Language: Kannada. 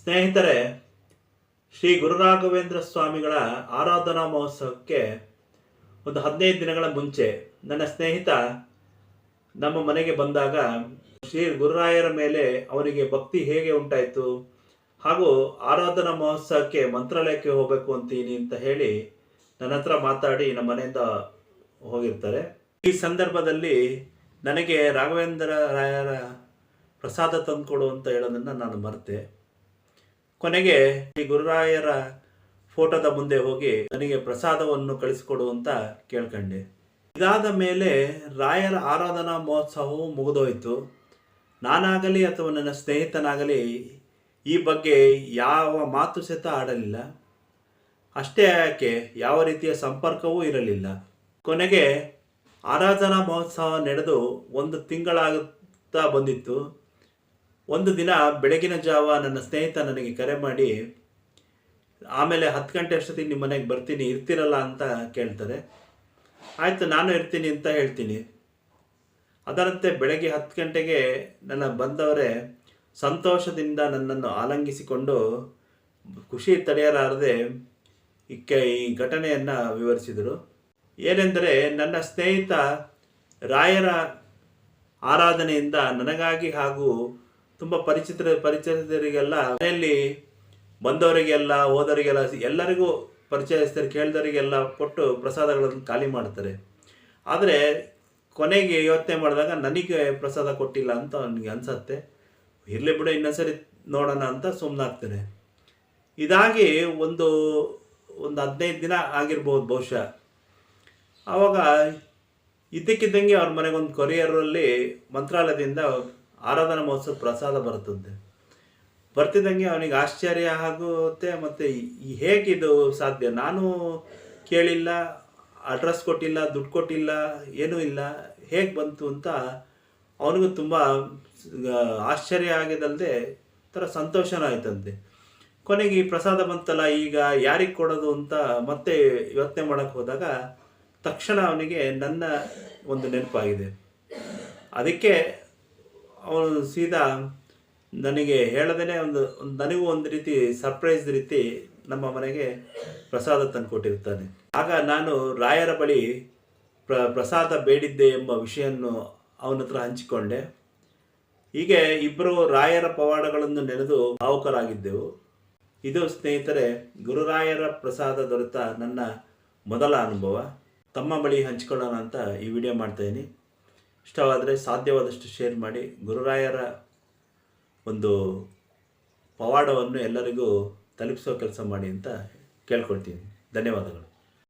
ಸ್ನೇಹಿತರೆ, ಶ್ರೀ ಗುರುರಾಘವೇಂದ್ರ ಸ್ವಾಮಿಗಳ ಆರಾಧನಾ ಮಹೋತ್ಸವಕ್ಕೆ ಒಂದು ಹದಿನೈದು ದಿನಗಳ ಮುಂಚೆ ನನ್ನ ಸ್ನೇಹಿತ ನಮ್ಮ ಮನೆಗೆ ಬಂದಾಗ ಶ್ರೀ ಗುರುರಾಯರ ಮೇಲೆ ಅವರಿಗೆ ಭಕ್ತಿ ಹೇಗೆ ಉಂಟಾಯಿತು ಹಾಗೂ ಆರಾಧನಾ ಮಹೋತ್ಸವಕ್ಕೆ ಮಂತ್ರಾಲಯಕ್ಕೆ ಹೋಗಬೇಕು ಅಂತೀನಿ ಅಂತ ಹೇಳಿ ನನ್ನ ಹತ್ರ ಮಾತಾಡಿ ನಮ್ಮ ಮನೆಯಿಂದ ಹೋಗಿರ್ತಾರೆ. ಈ ಸಂದರ್ಭದಲ್ಲಿ ನನಗೆ ರಾಘವೇಂದ್ರ ರಾಯರ ಪ್ರಸಾದ ತಂದುಕೊಡು ಅಂತ ಹೇಳೋದನ್ನು ನಾನು ಮರೆತೆ. ಕೊನೆಗೆ ಶ್ರೀ ಗುರುರಾಯರ ಫೋಟೋದ ಮುಂದೆ ಹೋಗಿ ನನಗೆ ಪ್ರಸಾದವನ್ನು ಕಳಿಸಿಕೊಡು ಅಂತ ಕೇಳ್ಕೊಂಡೆ. ಇದಾದ ಮೇಲೆ ರಾಯರ ಆರಾಧನಾ ಮಹೋತ್ಸವವು ಮುಗಿದೋಯ್ತು. ನಾನಾಗಲಿ ಅಥವಾ ನನ್ನ ಸ್ನೇಹಿತನಾಗಲಿ ಈ ಬಗ್ಗೆ ಯಾವ ಮಾತು ಸಹಿತ ಆಡಲಿಲ್ಲ. ಅಷ್ಟೇ ಯಾಕೆ ಯಾವ ರೀತಿಯ ಸಂಪರ್ಕವೂ ಇರಲಿಲ್ಲ. ಕೊನೆಗೆ ಆರಾಧನಾ ಮಹೋತ್ಸವ ನಡೆದು ಒಂದು ತಿಂಗಳಾಗುತ್ತಾ ಬಂದಿತ್ತು. ಒಂದು ದಿನ ಬೆಳಗಿನ ಜಾವ ನನ್ನ ಸ್ನೇಹಿತ ನನಗೆ ಕರೆ ಮಾಡಿ, ಆಮೇಲೆ ಹತ್ತು ಗಂಟೆ ಅಷ್ಟೊತ್ತಿಗೆ ನಿಮ್ಮ ಮನೆಗೆ ಬರ್ತೀನಿ, ಇರ್ತಿರಲ್ಲ ಅಂತ ಕೇಳ್ತಾರೆ. ಆಯಿತು, ನಾನು ಇರ್ತೀನಿ ಅಂತ ಹೇಳ್ತೀನಿ. ಅದರಂತೆ ಬೆಳಗ್ಗೆ ಹತ್ತು ಗಂಟೆಗೆ ನನ್ನ ಬಂದವರೇ ಸಂತೋಷದಿಂದ ನನ್ನನ್ನು ಆಲಂಗಿಸಿಕೊಂಡು ಖುಷಿ ತಡೆಯಲಾರದೆ ಇಕ್ಕೆ ಈ ಘಟನೆಯನ್ನು ವಿವರಿಸಿದರು. ಏನೆಂದರೆ, ನನ್ನ ಸ್ನೇಹಿತ ರಾಯರ ಆರಾಧನೆಯಿಂದ ನನಗಾಗಿ ಹಾಗೂ ತುಂಬ ಪರಿಚಿತ ಪರಿಚಯದವರಿಗೆಲ್ಲ ಮನೆಯಲ್ಲಿ ಬಂದವರಿಗೆಲ್ಲ, ಹೋದವರಿಗೆಲ್ಲ, ಎಲ್ಲರಿಗೂ ಪರಿಚಯಸ್ಥರು ಕೇಳಿದವರಿಗೆಲ್ಲ ಕೊಟ್ಟು ಪ್ರಸಾದಗಳನ್ನು ಖಾಲಿ ಮಾಡ್ತಾರೆ. ಆದರೆ ಕೊನೆಗೆ ಯೋಚನೆ ಮಾಡಿದಾಗ ನನಗೆ ಪ್ರಸಾದ ಕೊಟ್ಟಿಲ್ಲ ಅಂತ ಅವನಿಗೆ ಅನ್ಸತ್ತೆ. ಇರಲಿ ಬಿಡು, ಇನ್ನೊಂದ್ಸರಿ ನೋಡೋಣ ಅಂತ ಸುಮ್ಮನಾಗ್ತಾನೆ ಇದಾಗಿ ಒಂದು ಒಂದು ಹದಿನೈದು ದಿನ ಆಗಿರ್ಬೋದು ಬಹುಶಃ. ಆವಾಗ ಇದ್ದಕ್ಕಿದ್ದಂಗೆ ಅವ್ರ ಮನೆಗೊಂದು ಕೊರಿಯರಲ್ಲಿ ಮಂತ್ರಾಲಯದಿಂದ ಆರಾಧನಾ ಮಹೋತ್ಸವ ಪ್ರಸಾದ ಬರುತ್ತದೆ ಬರ್ತಿದ್ದಂಗೆ ಅವನಿಗೆ ಆಶ್ಚರ್ಯ ಆಗುತ್ತೆ ಮತ್ತು ಹೇಗಿದು ಸಾಧ್ಯ? ನಾನು ಕೇಳಿಲ್ಲ ಅಡ್ರೆಸ್ ಕೊಟ್ಟಿಲ್ಲ, ದುಡ್ಡು ಕೊಟ್ಟಿಲ್ಲ, ಏನೂ ಇಲ್ಲ. ಹೇಗೆ ಬಂತು ಅಂತ ಅವನಿಗೂ ತುಂಬ ಆಶ್ಚರ್ಯ ಆಗಿದಲ್ಲದೆ ಥರ ಸಂತೋಷನೂ ಆಯ್ತಂತೆ. ಕೊನೆಗೆ ಈ ಪ್ರಸಾದ ಬಂತಲ್ಲ, ಈಗ ಯಾರಿಗೆ ಕೊಡೋದು ಅಂತ ಮತ್ತೆ ಯೋಚನೆ ಮಾಡೋಕ್ಕೆ ಹೋದಾಗ ತಕ್ಷಣ ಅವನಿಗೆ ನನ್ನ ಒಂದು ನೆನಪಾಗಿದೆ. ಅದಕ್ಕೆ ಅವನು ಸೀದಾ ನನಗೆ ಹೇಳದೇ ಒಂದು, ನನಗೂ ಒಂದು ರೀತಿ ಸರ್ಪ್ರೈಸ್ ರೀತಿ ನಮ್ಮ ಮನೆಗೆ ಪ್ರಸಾದ ತಂದು ಕೊಟ್ಟಿರ್ತಾನೆ ಆಗ ನಾನು ರಾಯರ ಬಳಿ ಪ್ರ, ಪ್ರಸಾದ ಬೇಡಿದ್ದೆ ಎಂಬ ವಿಷಯವನ್ನು ಅವನ ಹತ್ರ ಹಂಚಿಕೊಂಡೆ. ಹೀಗೆ ಇಬ್ಬರು ರಾಯರ ಪವಾಡಗಳನ್ನು ನೆನೆದು ಭಾವುಕರಾಗಿದ್ದೆವು. ಇದು ಸ್ನೇಹಿತರೆ ಗುರುರಾಯರ ಪ್ರಸಾದ ದೊರೆತ ನನ್ನ ಮೊದಲ ಅನುಭವ. ತಮ್ಮ ಬಳಿ ಹಂಚಿಕೊಳ್ಳೋಣ ಅಂತ ಈ ವಿಡಿಯೋ ಮಾಡ್ತಾಯಿದ್ದೀನಿ ಇಷ್ಟವಾದರೆ ಸಾಧ್ಯವಾದಷ್ಟು ಶೇರ್ ಮಾಡಿ ಗುರುರಾಯರ ಒಂದು ಪವಾಡವನ್ನು ಎಲ್ಲರಿಗೂ ತಲುಪಿಸೋ ಕೆಲಸ ಮಾಡಿ ಅಂತ ಕೇಳ್ಕೊಳ್ತೀನಿ. ಧನ್ಯವಾದಗಳು.